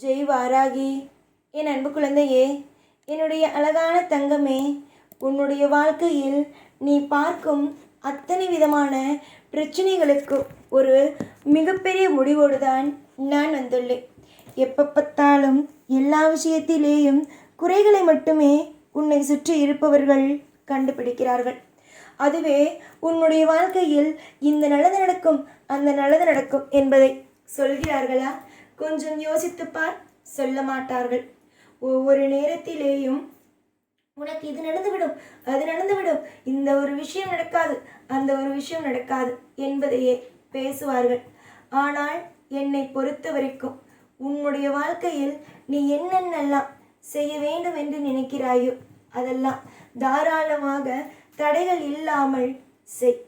ஜெய் வாராகி என் அன்பு குழந்தையே என்னுடைய அழகான தங்கமே உன்னுடைய வாழ்க்கையில் நீ பார்க்கும் அத்தனை விதமான பிரச்சனைகளுக்கு ஒரு மிகப்பெரிய முடிவோடு தான் நான் வந்துள்ளேன். எப்போ பார்த்தாலும் எல்லா விஷயத்திலேயும் குறைகளை மட்டுமே உன்னை சுற்றி இருப்பவர்கள் கண்டுபிடிக்கிறார்கள். அதுவே உன்னுடைய வாழ்க்கையில் இந்த நல்லது நடக்கும் அந்த நல்லது நடக்கும் என்பதை சொல்கிறார்களா? கொஞ்சம் யோசித்து பார் சொல்ல மாட்டார்கள். ஒவ்வொரு நேரத்திலேயும் உனக்கு இது நடந்துவிடும் அது நடந்துவிடும். இந்த ஒரு விஷயம் நடக்காது அந்த ஒரு விஷயம் நடக்காது என்பதையே பேசுவார்கள். ஆனால் என்னை பொறுத்த வரைக்கும் உன்னுடைய வாழ்க்கையில் நீ என்னென்னலாம் செய்ய வேண்டும் என்று நினைக்கிறாயோ அதெல்லாம் தாராளமாக தடைகள் இல்லாமல் செய்.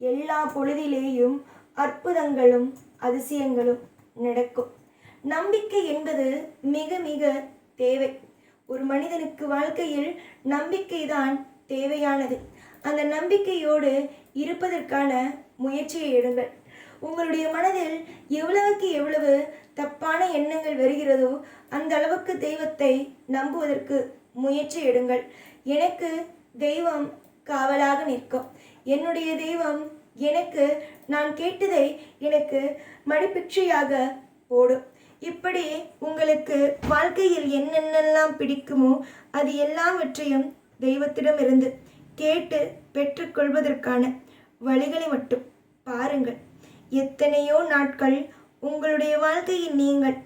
எல்லா பொழுதிலேயும் அற்புதங்களும் அதிசயங்களும் நடக்கும். நம்பிக்கை என்பது மிக மிக தேவை. ஒரு மனிதனுக்கு வாழ்க்கையில் நம்பிக்கை தான் தேவையானது. அந்த நம்பிக்கையோடு இருப்பதற்கான முயற்சியை எடுங்கள். உங்களுடைய மனதில் எவ்வளவுக்கு எவ்வளவு தப்பான எண்ணங்கள் வருகிறதோ அந்த அளவுக்கு தெய்வத்தை நம்புவதற்கு முயற்சி எடுங்கள். எனக்கு தெய்வம் காவலாக நிற்கும். என்னுடைய தெய்வம் எனக்கு நான் கேட்டதை எனக்கு மடிப்பிச்சையாக போடும். இப்படி உங்களுக்கு வாழ்க்கையில் என்னென்னலாம் பிடிக்குமோ அது எல்லாவற்றையும் தெய்வத்திடமிருந்து கேட்டு பெற்றுக்கொள்வதற்கான வழிகளை மட்டும் பாருங்கள். எத்தனையோ நாட்கள் உங்களுடைய வாழ்க்கையில் நீங்கள்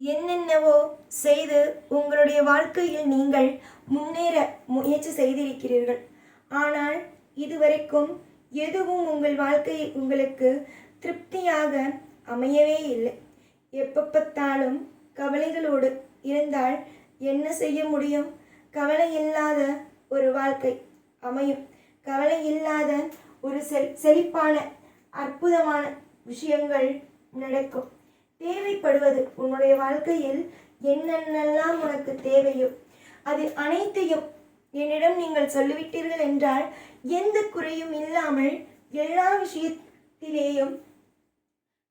என்னென்னவோ செய்து உங்களுடைய வாழ்க்கையில் நீங்கள் முன்னேற முயற்சி செய்திருக்கிறீர்கள். ஆனால் இதுவரைக்கும் எதுவும் உங்கள் வாழ்க்கையை உங்களுக்கு திருப்தியாக அமையவே இல்லை. எப்போ பார்த்தாலும் கவலைகளோடு இருந்தால் என்ன செய்ய முடியும்? கவலை இல்லாத ஒரு வாழ்க்கை அமையும். கவலை இல்லாத ஒரு செல் செழிப்பான அற்புதமான விஷயங்கள் நடக்கும். தேவைப்படுவது உன்னுடைய வாழ்க்கையில் என்னென்னலாம் உனக்கு தேவையோ அது அனைத்தையும் என்னிடம் நீங்கள் சொல்லிவிட்டீர்கள் என்றால் எந்த குறையும் இல்லாமல் எல்லா விஷயத்திலேயும்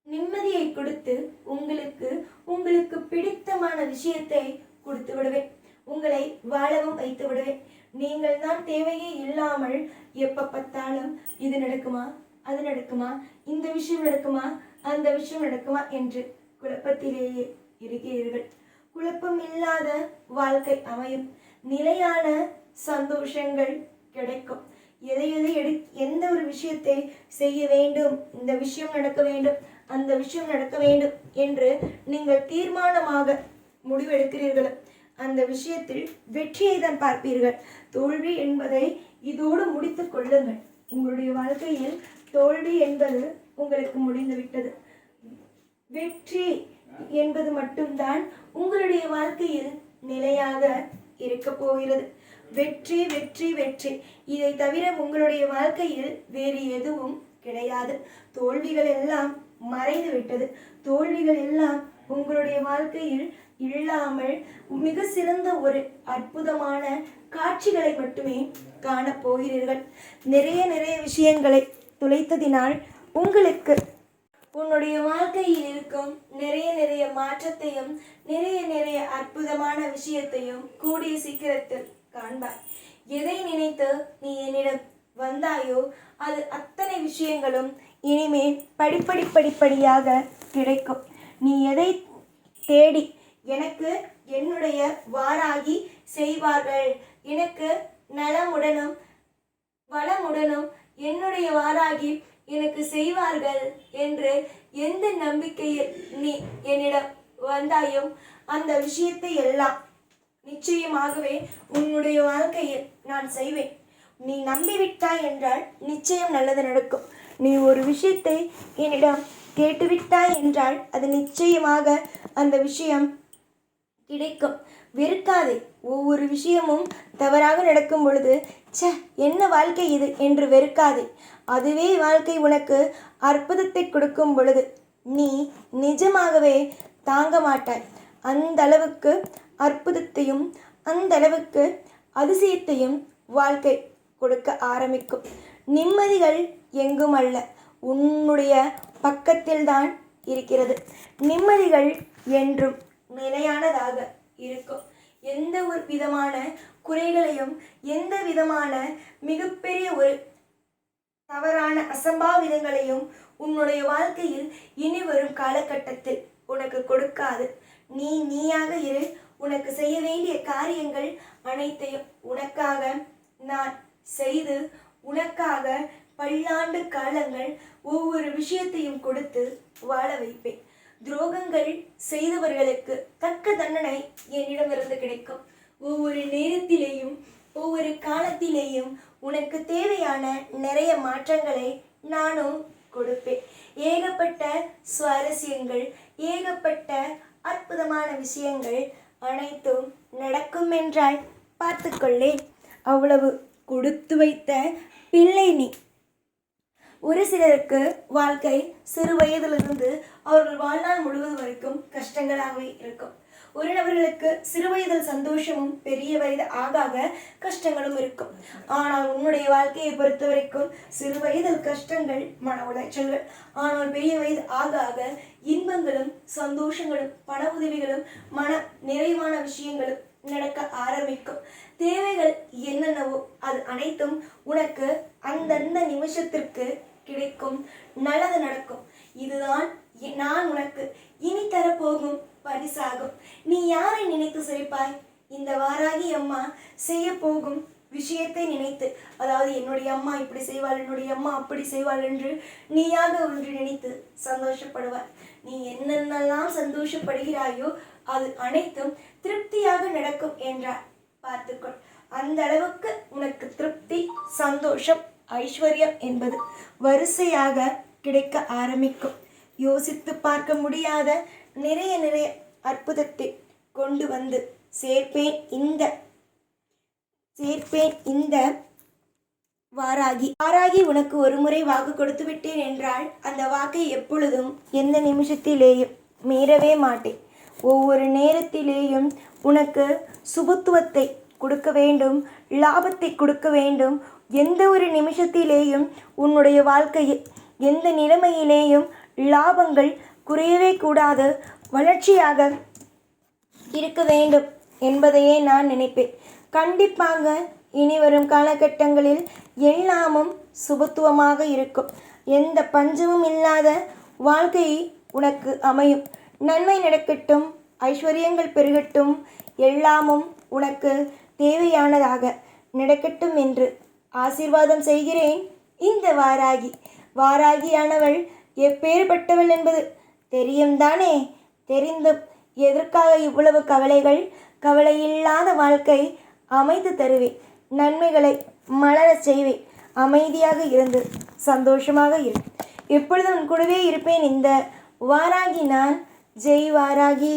நிம்மதியை கொடுத்து உங்களுக்கு உங்களுக்கு பிடித்தமான விஷயத்தை கொடுத்து விடுவேன். உங்களை வாழவும் வைத்து விடுவேன். நீங்கள் தான் தேவையே இல்லாமல் எப்போ பார்த்தாலும் இது நடக்குமா? அது நடக்குமா? இந்த விஷயம் நடக்குமா? அந்த விஷயம் நடக்குமா? என்று குழப்பத்திலேயே இருக்கிறீர்கள். குழப்பம் இல்லாத வாழ்க்கை அமையும். நிலையான சந்தோஷங்கள் கிடைக்கும். எதை எதை எடு எந்த ஒரு விஷயத்தை செய்ய வேண்டும் இந்த விஷயம் நடக்க வேண்டும் அந்த விஷயம் நடக்க வேண்டும் என்று நீங்கள் தீர்மானமாக முடிவெடுக்கிறீர்களோ அந்த விஷயத்தில் வெற்றியை தான் பார்ப்பீர்கள். தோல்வி என்பதை இதோடு முடித்து கொள்ளுங்கள். உங்களுடைய வாழ்க்கையில் தோல்வி என்பது உங்களுக்கு முடிந்துவிட்டது. வெற்றி என்பது மட்டும்தான் உங்களுடைய வாழ்க்கையில் நிலையாக இருக்க போகிறது. வெற்றி வெற்றி வெற்றி. இதை தவிர உங்களுடைய வாழ்க்கையில் வேறு எதுவும் கிடையாது. தோல்விகள் எல்லாம் மறைந்து விட்டது. தோல்விகள் எல்லாம் உங்களுடைய வாழ்க்கையில் இல்லாமல் மிக சிறந்த ஒரு அற்புதமான காட்சிகளை மட்டுமே காணப்போகிறீர்கள் நிறைய நிறைய விஷயங்களை துளைத்ததினால் உங்களுக்கு உன்னுடைய வாழ்க்கையில் இருக்கும் நிறைய நிறைய மாற்றத்தையும் நிறைய நிறைய அற்புதமான விஷயத்தையும் கூடிய சீக்கிரத்தில் காண்பாய். எதை நினைத்து நீ என்னிடம் வந்தாயோ அது அத்தனை விஷயங்களும் இனிமேல் படிப்படி படிப்படியாக கிடைக்கும். நீ எதை தேடி எனக்கு என்னுடைய வாராகி செய்வார்கள்? எனக்கு நலமுடனும் வளமுடனும் என்னுடைய வாராகி எனக்கு செய்வார்கள் என்று எந்த நம்பிக்கையில் நீ என்னிடம் வந்தாயோ அந்த விஷயத்தை எல்லாம் நிச்சயமாகவே உன்னுடைய வாழ்க்கையில் நான் செய்வேன். நீ நம்பிவிட்டாய் என்றால் நிச்சயம் நல்லது நடக்கும். நீ ஒரு விஷயத்தை என்னிடம் கேட்டுவிட்டாய் என்றால் அது நிச்சயமாக அந்த விஷயம் கிடைக்கும். வெறுக்காதே. ஒவ்வொரு விஷயமும் தவறாக நடக்கும் பொழுது ச என்ன வாழ்க்கை இது என்று வெறுக்காதே. அதுவே வாழ்க்கை உனக்கு அற்புதத்தை கொடுக்கும் பொழுது நீ நிஜமாகவே தாங்க மாட்டாய். அந்த அளவுக்கு அற்புதத்தையும் அந்த அளவுக்கு அதிசயத்தையும் வாழ்க்கை கொடுக்க ஆரம்பிக்கும். நிம்மதிகள் எங்கும் அல்ல உன்னுடைய பக்கத்தில்தான் இருக்கிறது. நிம்மதிகள் என்றும் நிலையானதாக இருக்கும். எந்த ஒரு விதமான குறைகளையும் எந்த விதமான மிகப்பெரிய ஒரு தவறான அசம்பாவிதங்களையும் உன்னுடைய வாழ்க்கையில் இனி வரும் காலகட்டத்தில் உனக்கு கொடுக்காது. நீ நீயாக இரு உனக்கு செய்ய வேண்டிய காரியங்கள் அனைத்தையும் உனக்காக நான் செய்து உனக்காக பல்லாண்டு காலங்கள் ஒவ்வொரு விஷயத்தையும் கொடுத்து வாழ வைப்பேன். துரோகங்கள் செய்தவர்களுக்கு தக்க தண்டனை என்னிடமிருந்து கிடைக்கும். ஒவ்வொரு நேரத்திலேயும் ஒவ்வொரு காலத்திலேயும் உனக்கு தேவையான நிறைய மாற்றங்களை நானும் கொடுப்பேன். ஏகப்பட்ட சுவாரஸ்யங்கள் ஏகப்பட்ட அற்புதமான விஷயங்கள் அனைத்தும் நடக்கும் என்றாய் பார்த்துக்கொள்ளேன். அவ்வளவு கொடுத்து வைத்த பிள்ளை நீ. ஒரு சிலருக்கு வாழ்க்கை சிறு வயதிலிருந்து அவர்கள் வாழ்நாள் முழுவதும் வரைக்கும் கஷ்டங்களாகவே இருக்கும். ஒரு நபர்களுக்கு சிறு வயதில் சந்தோஷமும் பெரிய வயது ஆக ஆக கஷ்டங்களும் இருக்கும். ஆனால் உன்னுடைய வாழ்க்கையை பொறுத்த வரைக்கும் சிறு வயதில் கஷ்டங்கள் மன உளைச்சல்கள் ஆனால் பெரிய வயது ஆக ஆக இன்பங்களும் சந்தோஷங்களும் பண உதவிகளும் மன நிறைவான விஷயங்களும் நடக்க ஆரம்பிக்கும். தேவைகள் என்னென்னவோ அது அனைத்தும் உனக்கு அந்தந்த நிமிஷத்திற்கு கிடைக்கும். நல்லது நடக்கும். இதுதான் நான் உனக்கு இனி தரப்போகும் பரிசாகும். நீ யாரை நினைத்து சிரிப்பாய்? இந்த வாராகி அம்மா செய்ய போகும் விஷயத்தை நினைத்து அதாவது என்னுடைய அம்மா இப்படி செய்வாள் என்னுடைய அம்மா அப்படி செய்வாள் என்று நீயாக ஒன்று நினைத்து சந்தோஷப்படுவாள் நீ என்னென்னலாம் சந்தோஷப்படுகிறாயோ அது அனைத்தும் திருப்தியாக நடக்கும் என்றார் பார்த்துக்கொள். அந்த அளவுக்கு உனக்கு திருப்தி சந்தோஷம் ஐஸ்வர்யம் என்பது வரிசையாக கிடைக்க ஆரம்பிக்கும். யோசித்து பார்க்க முடியாத நிறைய நிறைய அற்புதத்தை கொண்டு வந்து சேர்ப்பேன் இந்த சேர்ப்பேன் இந்த வாராகி. வாராகி உனக்கு ஒரு முறை வாக்கு கொடுத்து விட்டேன் என்றால் அந்த வாக்கை எப்பொழுதும் எந்த நிமிஷத்திலேயும் மீறவே மாட்டேன். ஒவ்வொரு நேரத்திலேயும் உனக்கு சுபத்துவத்தை கொடுக்க வேண்டும் லாபத்தை கொடுக்க வேண்டும். எந்த ஒரு நிமிஷத்திலேயும் உன்னுடைய வாழ்க்கையில் எந்த நிலைமையிலேயும் லாபங்கள் குறையவே கூடாது. வளர்ச்சியாக இருக்க வேண்டும் என்பதையே நான் நினைப்பேன். கண்டிப்பாக இனி வரும் காலகட்டங்களில் எல்லாமும் சுபத்துவமாக இருக்கும். எந்த பஞ்சமும் இல்லாத வாழ்க்கை உனக்கு அமையும். நன்மை நடக்கட்டும் ஐஸ்வர்யங்கள் பெருகட்டும் எல்லாமும் உனக்கு தேவையானதாக நடக்கட்டும் என்று ஆசீர்வாதம் செய்கிறேன். இந்த வாராகி. வாராகியானவள் எப்பேற்பட்டவள் என்பது தெரியும் தானே? தெரிந்தும் எதற்காக இவ்வளவு கவலைகள்? கவலையில்லாத வாழ்க்கை அமைத்து தருவேன். நன்மைகளை மலரச் செய்வேன் அமைதியாக இருந்து சந்தோஷமாக இரு. எப்பொழுதும் உன் கூடவே இருப்பேன் இந்த வாராகி நான். ஜெய் வாராகி.